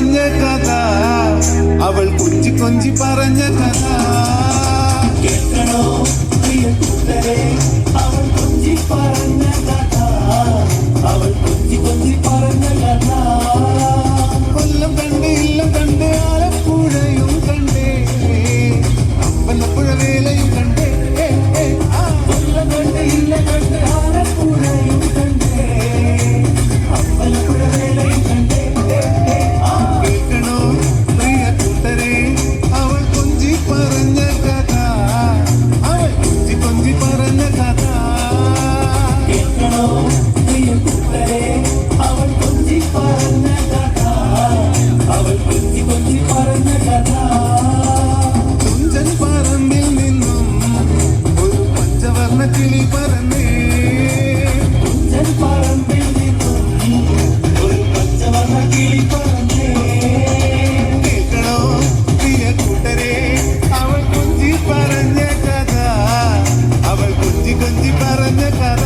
പറഞ്ഞ കഥ. അവൾ കൊഞ്ചി കൊഞ്ചി പറഞ്ഞ കഥ. കേൾക്കണോ പ്രിയ അവൾ കഥ അവൾ കഥ കണ്ട് ആലപ്പുഴയും കണ്ടേ. അപ്പനപ്പുഴ വേലയും കിളി പറന്നേ. പറന്നേ ഒരു പച്ചവർണ കിളി പറന്നേ പറഞ്ഞ കഥ. അവൾ കൊഞ്ചി കൊഞ്ചി പറഞ്ഞ കഥ.